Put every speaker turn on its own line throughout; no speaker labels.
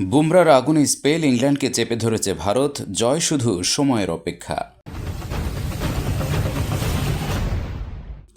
বুমরার আগুনে স্পেল ইংল্যান্ডকে চেপে ধরেছে ভারত। জয় শুধু সময়ের অপেক্ষা।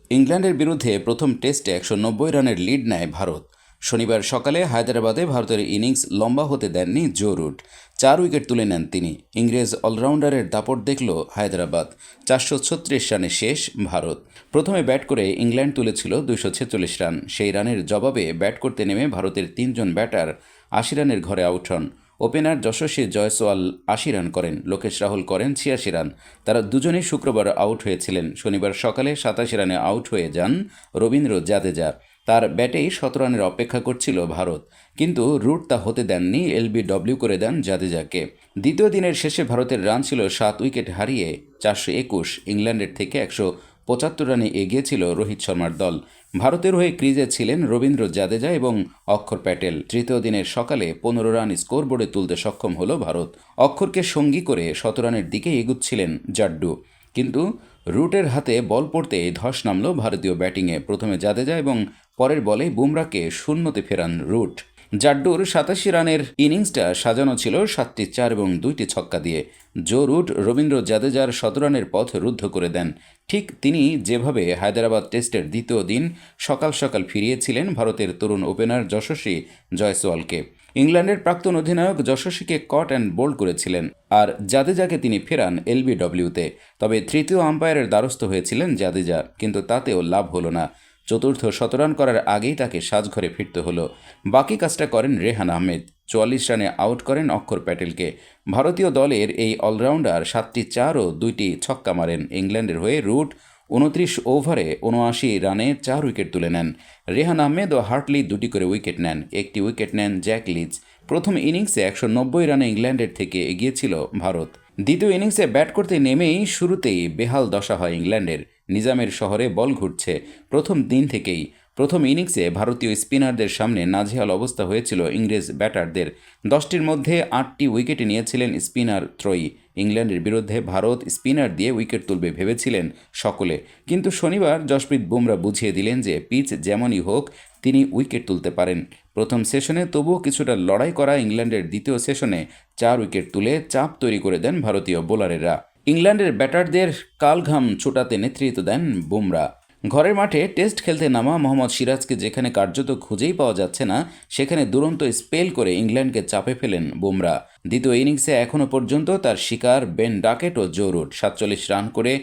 ইংল্যান্ডের বিরুদ্ধে প্রথম টেস্টে একশো নব্বই রানের লিড নেয় ভারত। শনিবার সকালে হায়দ্রাবাদে ভারতের ইনিংস লম্বা হতে দেননি জো রুট। চার উইকেট তুলে নেন তিনি। ইংরেজ অলরাউন্ডারের দাপট দেখল হায়দ্রাবাদ। চারশো ছত্রিশ রানে শেষ ভারত। প্রথমে ব্যাট করে ইংল্যান্ড তুলেছিল দুশো ছেচল্লিশ রান। সেই রানের জবাবে ব্যাট করতে নেমে ভারতের তিনজন ব্যাটার আশি রানের ঘরে আউট হন। ওপেনার যশস্বী জয়সওয়াল আশি রান করেন। লোকেশ রাহুল করেন ছিয়াশি রান। তারা দুজনেই শুক্রবার আউট হয়েছিলেন। শনিবার সকালে সাতাশি রানে আউট হয়ে যান রবীন্দ্র জাদেজা। তার ব্যাটেই শত রানের অপেক্ষা করছিল ভারত। কিন্তু রুট তা হতে দেননি এলবিডব্লিউ করে দেন জাদেজাকে। দ্বিতীয় দিনের শেষে ভারতের রান ছিল সাত উইকেট হারিয়ে চারশো একুশ। ইংল্যান্ডের থেকে একশো পঁচাত্তর রানে এগিয়ে ছিল রোহিত শর্মার দল। ভারতের হয়ে ক্রিজে ছিলেন রবীন্দ্র জাদেজা এবং অক্ষর প্যাটেল। তৃতীয় দিনের সকালে পনেরো রান স্কোরবোর্ডে তুলতে সক্ষম হল ভারত। অক্ষরকে সঙ্গী করে শত রানের দিকে এগুচ্ছিলেন জাড্ডু। কিন্তু রুটের হাতে বল পড়তে ধস নামল ভারতীয় ব্যাটিংয়ে। প্রথমে জাদেজা এবং পরের বলে বুমরাকে শূন্যতে ফেরান রুট। জাড্ডুর সাতাশি রানের ইনিংসটা সাজানো ছিল সাতটি চার এবং দুইটি ছক্কা দিয়ে। জো রুট, রবীন্দ্র জাদেজার শত রানের পথ রুদ্ধ করে দেন। ঠিক তিনি যেভাবে হায়দ্রাবাদ টেস্টের দ্বিতীয় দিন সকাল সকাল ফিরিয়েছিলেন ভারতের তরুণ ওপেনার যশস্বী জয়সওয়ালকে। ইংল্যান্ডের প্রাক্তন অধিনায়ক যশস্বীকে কট অ্যান্ড বোল্ড করেছিলেন আর জাদেজাকে তিনি ফেরান এলবিডব্লিউতে। তবে তৃতীয় আম্পায়ারের দ্বারস্থ হয়েছিলেন জাদেজা, কিন্তু তাতেও লাভ হলো না। চতুর্থ শতরান করার আগেই তাকে সাজঘরে ফিরতে হলো। বাকি কাজটা করেন রেহান আহমেদ। চুয়াল্লিশ রানে আউট করেন অক্ষর প্যাটেলকে। ভারতীয় দলের এই অলরাউন্ডার সাতটি চার ও দুইটি ছক্কা মারেন। ইংল্যান্ডের হয়ে রুট উনত্রিশ ওভারে উনআশি রানে চার উইকেট তুলে নেন। রেহান আহমেদ ও হার্টলি দুটি করে উইকেট নেন। একটি উইকেট নেন জ্যাক লিজ। প্রথম ইনিংসে একশো নব্বই রানে ইংল্যান্ডের থেকে এগিয়েছিল ভারত। দ্বিতীয় ইনিংসে ব্যাট করতে নেমেই শুরুতেই বেহাল দশা হয় ইংল্যান্ডের। নিজামের শহরে বল ঘুরছে। প্রথম দিন থেকেই। প্রথম ইনিংসে ভারতীয় স্পিনারদের সামনে নাজেহাল অবস্থা হয়েছিল ইংরেজ ব্যাটারদের। দশটির মধ্যে আটটি উইকেটে নিয়েছিলেন স্পিনার ত্রয়ী। ইংল্যান্ডের বিরুদ্ধে ভারত স্পিনার দিয়ে উইকেট তুলবে ভেবেছিলেন সকলে। কিন্তু শনিবার জসপ্রীত বুমরা বুঝিয়ে দিলেন যে পিচ যেমনই হোক, তিনি উইকেট তুলতে পারেন। প্রথম সেশনে তবুও কিছুটা লড়াই করা ইংল্যান্ডের দ্বিতীয় সেশনে চার উইকেট তুলে চাপ তৈরি করে দেন ভারতীয় বোলারেরা। ইংল্যান্ডের ব্যাটারদের কালঘাম ছোটাতে নেতৃত্ব দেন বুমরা। ঘরের মাঠে টেস্ট খেলতে নামা মোহাম্মদ সিরাজকে যেখানে কার্যত খুঁজেই পাওয়া যাচ্ছে না, সেখানে দুরন্ত স্পেল করে ইংল্যান্ডকে চাপে ফেলেন বুমরা। দ্বিতীয় ইনিংসে এখনও পর্যন্ত তার শিকার বেন ডাকেট ও জো জোরুট সাতচল্লিশ রান করে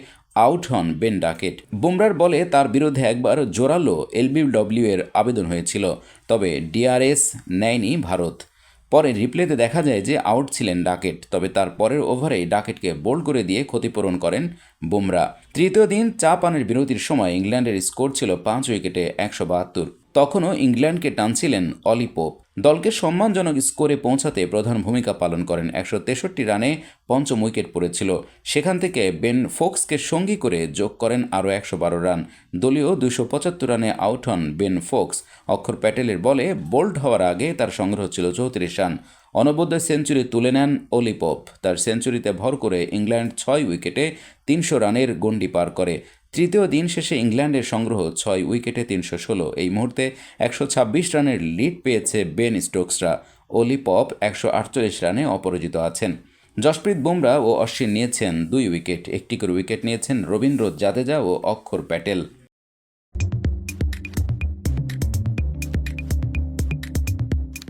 আউট হন বেন ডাকেট। বুমরার বলে তার বিরুদ্ধে একবার জোরালো এলবিডব্লিউ এর আবেদন হয়েছিল, তবে ডিআরএস নেয়নি ভারত। পরে রিপ্লেতে দেখা যায় যে আউট ছিলেন ডাকেট, তবে তার পরের ওভারে ডাকেটকে বোল্ড করে দিয়ে ক্ষতিপূরণ করেন বুমরা। তৃতীয় দিন চা পানের বিরতির সময় ইংল্যান্ডের স্কোর ছিল পাঁচ উইকেটে একশো বাহাত্তর। তখনও ইংল্যান্ডকে টানছিলেন অলিপোপ দলকে সম্মানজনক স্কোরে পৌঁছাতে প্রধান ভূমিকা পালন করেন একশো তেষট্টি রানে পঞ্চম উইকেট পড়েছিল। সেখান থেকে বেন ফোক্সকে সঙ্গী করে যোগ করেন আরও একশো বারো রান। দলীয় দুশো পঁচাত্তর রানে আউট হন বেন ফোক্স। অক্ষর প্যাটেলের বলে বোল্ড হওয়ার আগে তার সংগ্রহ ছিল চৌত্রিশ রান। অনবদ্য সেঞ্চুরি তুলে নেন অলিপপ তার সেঞ্চুরিতে ভর করে ইংল্যান্ড ছয় উইকেটে তিনশো রানের গণ্ডি পার করে। তৃতীয় দিন শেষে ইংল্যান্ডের সংগ্রহ ছয় উইকেটে তিনশো ষোলো। এই মুহূর্তে একশো ছাব্বিশ রানের লিড পেয়েছে বেন স্টোকসরা অলি পপ একশো আটচল্লিশ রানে অপরাজিত আছেন। জসপ্রীত বুমরা ও অশ্বিন নিয়েছেন দুই উইকেট। একটি করে উইকেট নিয়েছেন রবীন্দ্র জাদেজা ও অক্ষর প্যাটেল।